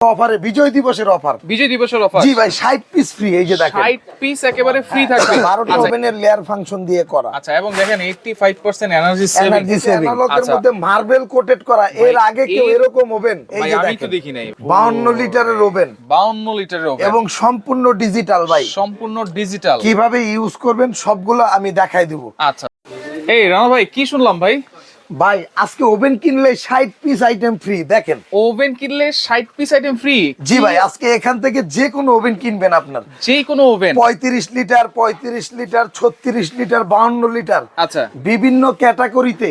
অফারে বিজয় দিবসের অফার। বিজয় দিবসের অফার। জি ভাই ষাট পিস ফ্রি এই যে দেখেন। 60 পিস একেবারে ফ্রি থাকবে। বারোটা আচ্ছা, ওভেনের লেয়ার ফাংশন দিয়ে করা। আচ্ছা এবং দেখেন 85% এনার্জি সেভিং এনার্জি সেভিং আচ্ছা। মধ্যে মার্বেল কোটেড করা। এর আগে কেউ এরকম ওভেন এই যে আমি তো দেখি নাই। 52 লিটারের ওভেন 52 লিটারের ওভেন এবং সম্পূর্ণ ডিজিটাল ভাই। সম্পূর্ণ ডিজিটাল কীভাবে ইউজ করবেন সবগুলো আমি দেখাই দিব। আচ্ছা। এই রানা ভাই কি শুনলাম ভাই? ভাই আজকে ওভেন কিনলে ষাট পিস আইটেম ফ্রি দেখেন। ওভেন কিনলে 60 পিস আইটেম ফ্রি জি ভাই আজকে এখান থেকে যে কোনো ওভেন কিনবেন আপনার। যে কোনো ওভেন? পঁয়ত্রিশ লিটার পঁয়ত্রিশ লিটার ছত্রিশ লিটার বাউন্ন লিটার। আচ্ছা। বিভিন্ন ক্যাটাগরিতে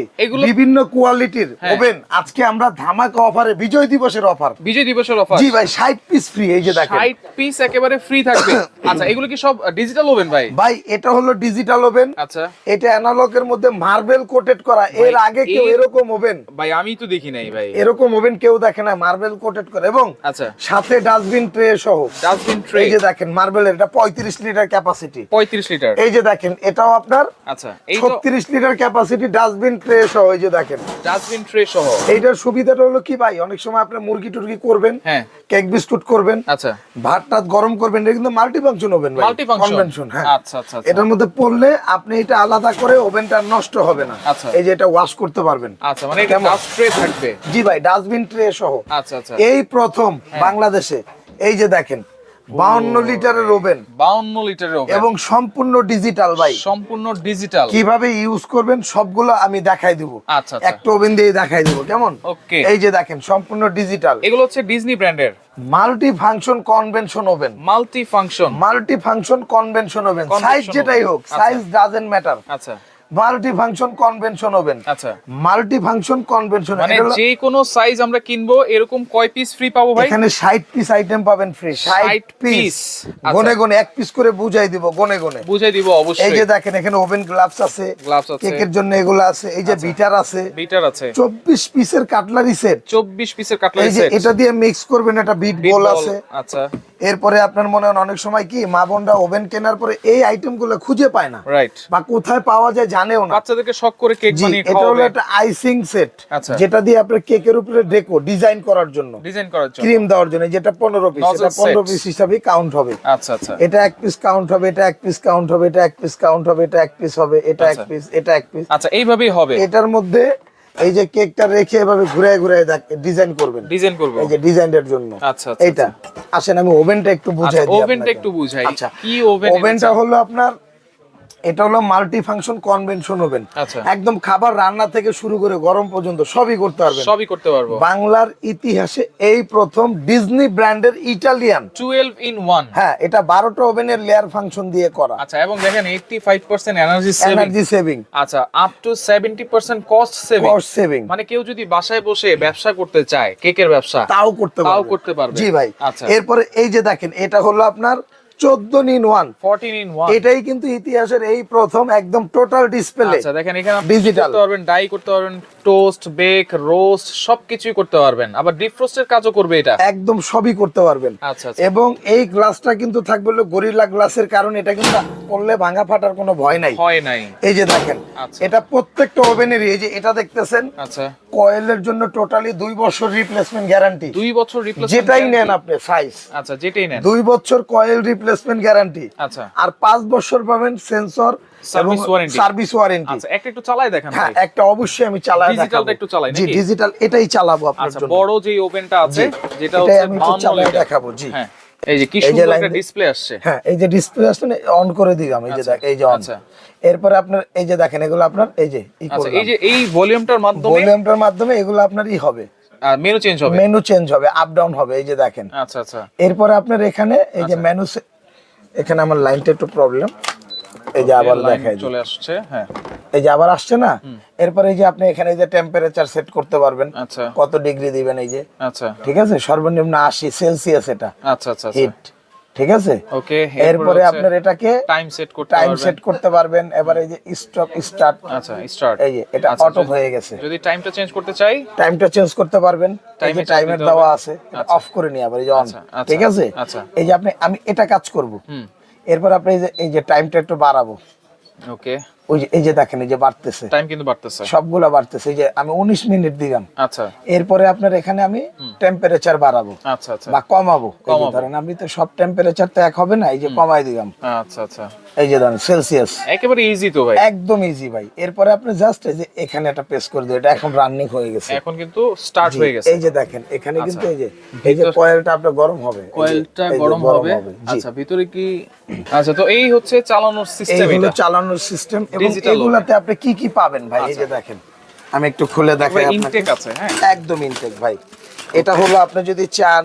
বিভিন্ন কোয়ালিটির হ্যাঁ। ওভেন। আজকে আমরা ধামাকা অফারে বিজয় দিবসের অফার। বিজয় দিবসের অফার? জি ভাই ষাট পিস ফ্রি এই যে দেখেন। 60 পিস একেবারে ফ্রি থাকবে। আচ্ছা এগুলো কি সব ডিজিটাল ওভেন ভাই? ভাই এটা হলো ডিজিটাল ওভেন আচ্ছা। এটা অ্যানালগের মধ্যে মার্বেল কোটেড করা। এর আগে কেউ এরকম ওভেন? ভাই আমি তো দেখি নাই ভাই। এরকম ওভেন কেউ দেখে না মার্বেল কোটেড করে। এবং আচ্ছা। সাথে ডাস্টবিন ট্রে সহ। ডাস্টবিন ট্রে এই যে দেখেন মার্বেলের এটা পঁয়ত্রিশ লিটার ক্যাপাসিটি 35 লিটার। এই যে দেখেন এটাও আপনার আচ্ছা এই তো ছত্রিশ লিটার ক্যাপাসিটি ডাস্টবিন ট্রে সহ এই যে দেখেন। ডাস্টবিন ট্রে সহ। এইটার সুবিধাটা হলো কি ভাই অনেক সময় আপনি মুরগি টুরগি করবেন হ্যাঁ। কেক বিস্কুট করবেন আচ্ছা। ভাত টাত গরম করবেন এটা কিন্তু মাল্টি ফাংশন ওভেন ভাই। Multi-function? কনভেনশন হ্যাঁ। আচ্ছা, আচ্ছা, আচ্ছা। এটার মধ্যে পড়লে আপনি এটা আলাদা করে ওভেনটা নষ্ট হবে না। আচ্ছা। এই যে এটা ওয়াশ করতে পারবেন। আচ্ছা মানে এটা? ডাস্ট ট্রে থাকবে। জি ভাই ডাস্টবিন ট্রে সহ। আচ্ছা আচ্ছা এই প্রথম বাংলাদেশে এই যে দেখেন বাউন্ন লিটারের ওভেন। 52 লিটারের ওভেন। এবং সম্পূর্ণ ডিজিটাল ভাই। সম্পূর্ণ ডিজিটাল কীভাবে ইউজ করবেন সবগুলো আমি দেখাই দিব। আচ্ছা আচ্ছা। একটা ওভেন দিয়ে দেখাই দিব কেমন? ওকে এই যে দেখেন সম্পূর্ণ ডিজিটাল এগুলো হচ্ছে ডিজনি ব্র্যান্ডের multi function convention oven multi function multi function convention oven size যেটাই হোক সাইজ ডাজেন্ট ম্যাটার আচ্ছা। মাল্টি ফাংশন কনভেনশন ওভেন আচ্ছা। মাল্টি ফাংশন কনভেনশন মানে যে কোনো সাইজ আমরা কিনবো এরকম কয় পিস ফ্রি পাবো ভাই? এখানে 60 পিস আইটেম পাবেন ফ্রি 60 60 পিস আচ্ছা। গনে গনে এক পিস করে বুঝাই দিব গনে গনে। বুঝাই দিব অবশ্যই। এই যে দেখেন এখানে ওভেন গ্লাভস আছে গ্লাভস আছে। কেকের জন্য এগুলো আছে এই যে বিটার আছে। বিটার আছে। 24 পিসের কাটলারি সেট 24 পিসের কাটলারি সেট এটা দিয়ে মিক্স করবেন একটা বিট বল আছে। আচ্ছা। এরপরে আপনার মনে হয় অনেক সময় কি মা বোনরা ওভেন কেনার পরে এই আইটেমগুলো খুঁজে পায় না। রাইট বা কোথায় পাওয়া যায় জানেও না। বাচ্চাদেরকে শখ করে কেক বানিয়ে এটা হলো একটা আইসিং সেট আচ্ছা। যেটা দিয়ে আপনার কেকের উপরে ডেকো ডিজাইন করার জন্য। ডিজাইন করার জন্য। ক্রিম দেওয়ার জন্য যেটা পনেরো পিস Nozzle এটা পনেরো set। পিস হিসাবে কাউন্ট হবে। আচ্ছা আচ্ছা। এটা এক পিস কাউন্ট হবে এটা এক পিস কাউন্ট হবে এটা এক পিস কাউন্ট হবে এটা এক পিস হবে এটা এক আচ্ছা। পিস এটা এক পিস আচ্ছা এইভাবেই হবে। এটার মধ্যে এই যে কেকটা রেখে এভাবে ঘুরে ঘুরে ডিজাইন করবেন। ডিজাইন করবেন এই যে ডিজাইনের জন্য। আচ্ছা এটা এইটা। আসেন আমি ওভেনটা একটু বুঝাই দিই ওভেনটা একটু বুঝাই। আচ্ছা। কি ওভেন ওভেনটা হলো আপনার এটা হলো মাল্টি ফাংশন কনভেনশন ওভেন। একদম খাবার রান্না থেকে শুরু করে গরম পর্যন্ত সবই করতে পারবেন। সবই করতে পারব। বাংলার ইতিহাসে এই প্রথম ডিজনি ব্র্যান্ডের ইটালিয়ান 12 ইন 1 হ্যাঁ এটা বারোটা ওভেনের লেয়ার ফাংশন দিয়ে করা। আচ্ছা এবং দেখেন 85% এনার্জি সেভিং এনার্জি সেভিং আচ্ছা up to 70% cost saving cost saving মানে কেউ যদি বাসায় বসে ব্যবসা করতে চায় কেকের ব্যবসা তাও করতে পারবে। তাও করতে পারবে। জি ভাই। আচ্ছা। এরপরে এই যে দেখেন এটা হলো আপনার চোদ্দ নিন ওয়ান। 14 ইন 1 এটাই কিন্তু ইতিহাসের এই প্রথম একদম টোটাল ডিসপ্লে আচ্ছা দেখেন এখানে আপনি Digital। করতে পারবেন? ডাই করতে পারবেন টোস্ট বেক রোস্ট সবকিছুই করতে পারবেন। আবার ডিপ ফ্রোস্টের কাজও করবে এটা। একদম সবই করতে পারবেন। আচ্ছা আচ্ছা। এবং এই গ্লাসটা কিন্তু থাকবে হলো গরিলা গ্লাসের কারণ এটা কিন্তু করলে ভাঙা ফাটার কোনো ভয় নাই। হয় নাই। এই যে দেখেন আচ্ছা। এটা প্রত্যেকটা ওভেনেরই এই যে এটা দেখতেছেন আচ্ছা। কয়েলের জন্য টোটালি দুই বছর রিপ্লেসমেন্ট গ্যারান্টি দুই বছর রিপ্লেসমেন্ট যেটাই নেন আপনি সাইজ আচ্ছা যেটাই নেন। দুই বছর কয়েল রিপ্লেসমেন্ট গ্যারান্টি আচ্ছা। আর পাঁচ বছর পাবেন সেন্সর এবং সার্ভিস ওয়ারেন্টি আচ্ছা একটা একটু চালাই দেখেন হ্যাঁ একটা অবশ্যই আমি চালাই একটু চালাই জি ডিজিটাল এটাই চালাবো আপনার আচ্ছা জন্য। বড় যে ওভেনটা আছে যেটা হচ্ছে আমি চালাই দেখাবো জি। হ্যাঁ এই যে কি সুন্দর একটা ডিসপ্লে আসছে। হ্যাঁ এই যে ডিসপ্লে আসছে অন করে দিলাম এই যে আচ্ছা, দেখ এই যে অন আচ্ছা। এরপরে আপনার এই যে দেখেন এগুলো আপনার এই যে এই যে এই ভলিউমটার মাধ্যমে ভলিউমটার মাধ্যমে এগুলো আপনারই হবে। মেনু চেঞ্জ হবে? মেনু চেঞ্জ হবে আপ ডাউন হবে এই যে দেখেন। আচ্ছা আচ্ছা। এরপরে আপনার এখানে এই যে মেনু এখানে আমার লাইনটা একটু প্রবলেম এই যে আবার দেখায় চলে আসছে হ্যাঁ। এই যে আবার আসছে না? এরপরে এই যে আপনি এখানে এই যে টেম্পারেচার সেট করতে পারবেন আচ্ছা। কত ডিগ্রি দিবেন এই যে? আচ্ছা। ঠিক আছে? সর্বনিম্ন আশি সেলসিয়াস এটা। আচ্ছা আচ্ছা হিট ঠিক আছে? ওকে এরপরে আপনার এটাকে টাইম সেট করতে টাইম সেট করতে পারবেন। এবারে এই যে স্টপ স্টার্ট আচ্ছা স্টার্ট এই যে এটা আচ্ছা, অটো হয়ে গেছে। যদি টাইমটা চেঞ্জ করতে চাই টাইমটা চেঞ্জ করতে পারবেন। এ টাইমের দেওয়া আছে আচ্ছা। অফ করে নিয়ে আবার এই যে অন আচ্ছা, আচ্ছা, ঠিক আছে? আচ্ছা। এই যে আপনি আমি এটা কাজ করব। হুম। এরপর আপনি এই যে এই যে টাইমটা একটু বাড়াবো। ওকে ওই যে এই যে দেখেন এই যে বাড়তেছে টাইম কিন্তু বাড়তেছে সবগুলা বাড়তেছে এই যে আমি উনিশ মিনিট দিলাম আচ্ছা এরপরে আপনার এখানে আমি টেম্পারেচার বাড়াবো আচ্ছা আচ্ছা বা কমাবো এই। ধরেন আমি তো সব টেম্পারেচার তো এক হবে না এই যে কমাই দিলাম আচ্ছা আচ্ছা এই যে ধরেন সেলসিয়াস একেবারে ইজি তো ভাই একদম ইজি ভাই এরপরে আপনি জাস্ট এই যে এখানে একটা প্রেস করে দিও এটা এখন রানিং হয়ে গেছে এখন কিন্তু স্টার্ট হয়ে গেছে এই যে দেখেন এখানে কিন্তু এই যে এই যে কয়েলটা আপনার গরম হবে কয়েলটা গরম হবে আচ্ছা ভিতরে কি আচ্ছা তো এই হচ্ছে চালানোর সিস্টেম এটা চালানোর সিস্টেম এবং এগুলাতে আপনি কি কি পাবেন ভাই? এই যে দেখেন আমি একটু খুলে দেখাই ইনটেক আছে হ্যাঁ? একদম ইনটেক ভাই। এটা হলো আপনি যদি চান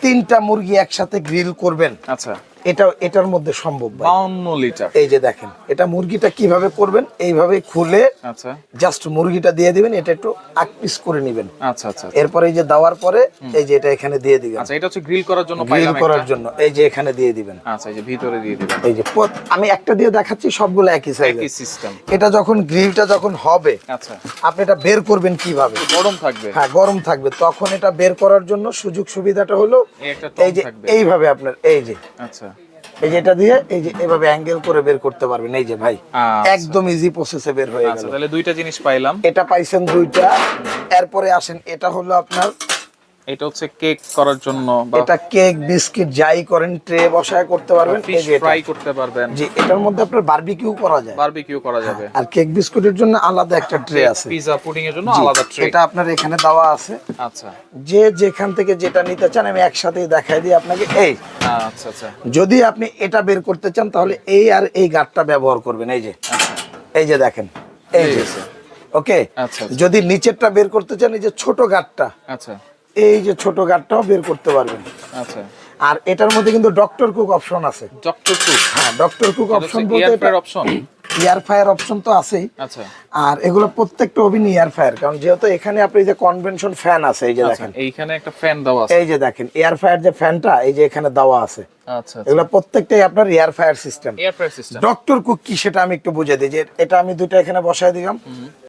তিনটা মুরগি একসাথে গ্রিল করবেন। আচ্ছা। এটা এটার মধ্যে সম্ভব বাউন্ন লিটার। এই যে দেখেন এটা মুরগিটা কীভাবে করবেন এইভাবে খুলে আচ্ছা। জাস্ট মুরগিটা দিয়ে দিবেন এটা একটু আক পিস করে নেবেন। আচ্ছা আচ্ছা এরপরে এই যে দেওয়ার পরে এই যে এটা এখানে দিয়ে দিবেন। আচ্ছা এটা হচ্ছে গ্রিল করার জন্য গ্রিল করার জন্য এই যে এখানে দিয়ে দিবেন। আচ্ছা এই যে ভিতরে দিয়ে দিবেন। এই যে আমি একটা দিয়ে দেখাচ্ছি সবগুলো একই সাইজের একই সিস্টেম এটা যখন গ্রিলটা যখন হবে আচ্ছা। আপনি এটা বের করবেন কীভাবে? গরম থাকবে। হ্যাঁ গরম থাকবে। তখন এটা বের করার জন্য সুযোগ সুবিধাটা হলো এই যে এইভাবে আপনার এই যে। আচ্ছা। এই যে এটা দিয়ে এই যে এভাবে অ্যাঙ্গেল করে বের করতে পারবেন। এই যে ভাই আচ্ছা। একদম ইজি প্রসেসে বের হয়ে আচ্ছা গেল। তাহলে দুইটা জিনিস পাইলাম। এটা পাইছেন দুইটা। এরপরে আসেন এটা হলো আপনার এটা হচ্ছে কেক করার জন্য এটা কেক বিস্কিট যাই করেন ট্রে বসায় করতে পারবেন। ফিশ ফ্রাই করতে পারবেন। জি এটার মধ্যে আপনার বারবিকিউ করা যায়। বারবিকিউ করা যাবে। আর কেক বিস্কুটের জন্য আলাদা একটা ট্রে আছে। পিজা পুডিং এর জন্য আলাদা ট্রে। এটা আপনার এখানে দেওয়া আছে। আচ্ছা। যে যেখান থেকে যেটা নিতে চান আমি একসাথেই দেখাই দিই আপনাকে। এই। আচ্ছা আচ্ছা। যদি আপনি এটা বের করতে চান তাহলে এই আর এই গাঁটটা ব্যবহার করবেন। এই যে। আচ্ছা এই যে দেখেন। এই যে। ওকে? আচ্ছা, আচ্ছা। যদি নিচেরটা বের করতে চান এই যে ছোট গাঁটটা। আচ্ছা। এই যে ছোট গাঁটটাও বের করতে পারবেন। আচ্ছা। আর এটার মধ্যে কিন্তু ডক্টর কুক অপশন আছে। ডক্টর কুক হ্যাঁ ডক্টর কুক অপশন বলতে এটা অপশন এয়ার ফায়ার অপশন তো আছেই। আচ্ছা। আর এগুলো প্রত্যেকটা ওভেন এয়ার ফায়ার কারণ যেহেতু এখানে আপনি যে কনভেনশন ফ্যান আছে এই যে আচ্ছা দেখেন। এইখানে একটা ফ্যান দেওয়া আছে। এই যে দেখেন এয়ার ফায়ার যে ফ্যানটা এই যে এখানে দেওয়া আছে। আচ্ছা এগুলো প্রত্যেকটাই আপনার air fire system air fryer system doctor cook কি সেটা আমি একটু বুঝে দিই যে এটা আমি দুটো এখানে বসায় দিলাম।